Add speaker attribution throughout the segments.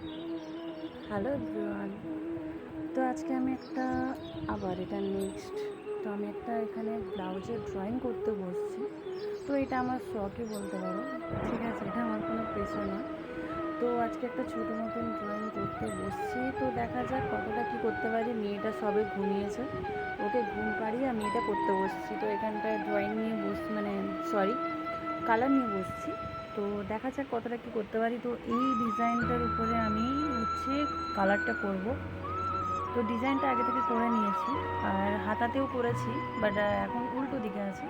Speaker 1: Hello everyone তো আজকে আমি একটা, আবার এটা নেক্সট তো আমি একটা এখানে ব্লাউজের ড্রয়িং করতে বসছি। তো এটা আমার শখই বলতে পারো। ঠিক আছে, এটা আমার কোনো পেশা নয় তো আজকে একটা ছোটো মতন ড্রয়িং করতে বসছি। তো দেখা যাক কতটা কী করতে পারি। মেয়েটা সবে ঘুমিয়েছে। ওকে ঘুম পাড়িয়ে আমি এটা করতে বসছি। তো এখানটায় ড্রয়িং নিয়ে বস মানে সরি কালার নিয়ে বসছি। তো দেখা যাক কতটা কী করতে পারি। তো এই ডিজাইনটার উপরে আমি হচ্ছে কালারটা করব। তো ডিজাইনটা আগে থেকে করে নিয়েছি। আর হাতাতেও করেছি, বাট এখন উল্টো দিকে আছে।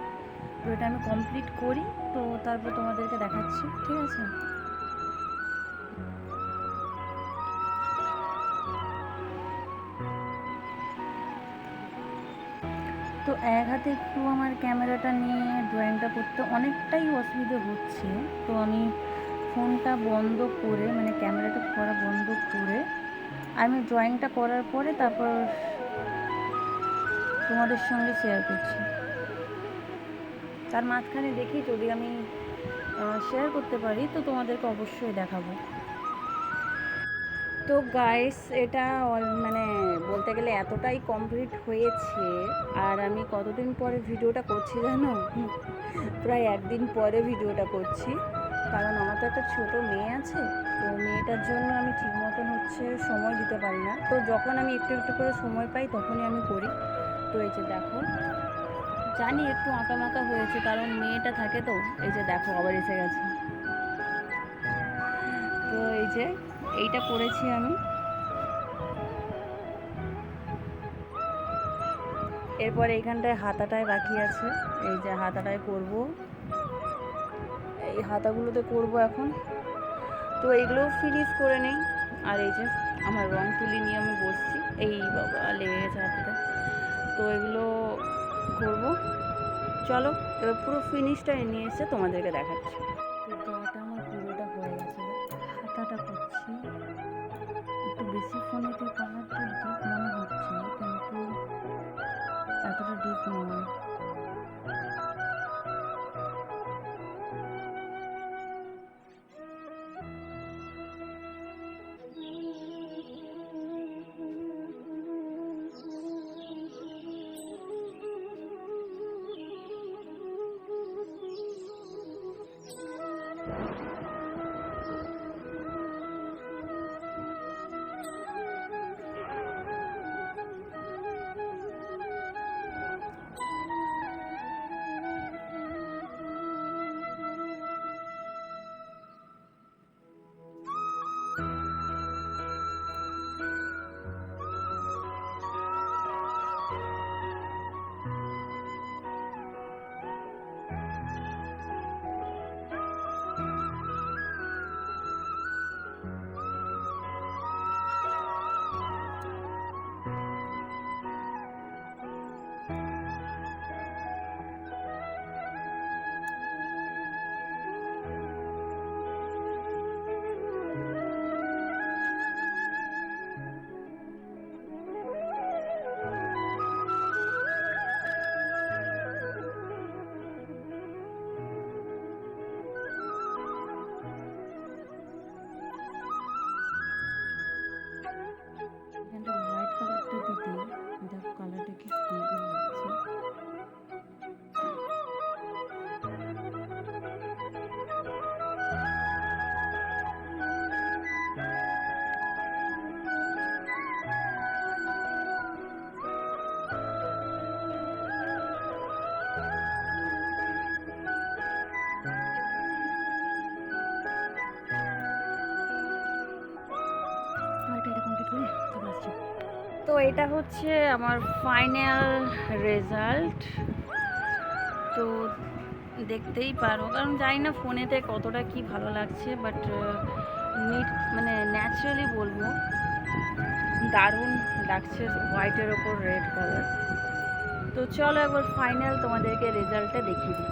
Speaker 1: তো এটা আমি কমপ্লিট করি, তো তারপর তোমাদেরকে দেখাচ্ছি, ঠিক আছে? তো এক হাতে একটু আমার ক্যামেরাটা নিয়ে ড্রয়িংটা করতে অনেকটাই অসুবিধে হচ্ছে। তো আমি ফোনটা বন্ধ করে মানে ক্যামেরাটা করা বন্ধ করে আমি ড্রয়িংটা করার পরে তারপর তোমাদের সঙ্গে শেয়ার করছি। তার মাঝখানে দেখি যদি আমি শেয়ার করতে পারি তো তোমাদেরকে অবশ্যই দেখাবো। তো গাইস এটা মানে বলতে গেলে এতটাই কমপ্লিট হয়েছে। আর আমি কতদিন পরে ভিডিওটা করছি জানো? প্রায় একদিন পরে ভিডিওটা করছি। কারণ আমার তো একটা ছোটো মেয়ে আছে। তো মেয়েটার জন্য আমি ঠিক মতন হচ্ছে সময় দিতে পারি না। তো যখন আমি একটু একটু করে সময় পাই, তখনই আমি করি। তো এই যে দেখো, জানি একটু আঁকা মাকা হয়েছে, কারণ মেয়েটা থাকে তো, এই যে দেখো, আবার এসে গেছে। তো এই যে এইটা করেছি আমি। এরপর এইখানটায় হাতাটায় বাকি আছে। এই যে হাতাটায় করব। এই হাতাগুলোতে করব এখন। তো এইগুলোও ফিনিশ করে নেই। আর এই যে আমার রং তুলি নিয়ে আমি বসছি। এই বাবা, লেগে গেছে হাতটা। তো এগুলো করব। চলো, এবার পুরো ফিনিশটা নিয়ে এসে তোমাদেরকে দেখাচ্ছি। তো গাটা আমার পুরোটা হয়ে গেছে। হাতাটা করছি। একটু বেশি ফোনেতে তো এটা হচ্ছে আমার ফাইনাল রেজাল্ট। তো দেখতেই পারো, কারণ জানি না ফোনেতে কতটা কি ভালো লাগছে বাট নিট মানে ন্যাচারালি বলব, দারুণ লাগছে হোয়াইটের ওপর রেড কালার। তো চলো একবার ফাইনাল তোমাদেরকে রেজাল্টটা দেখিয়ে দিই।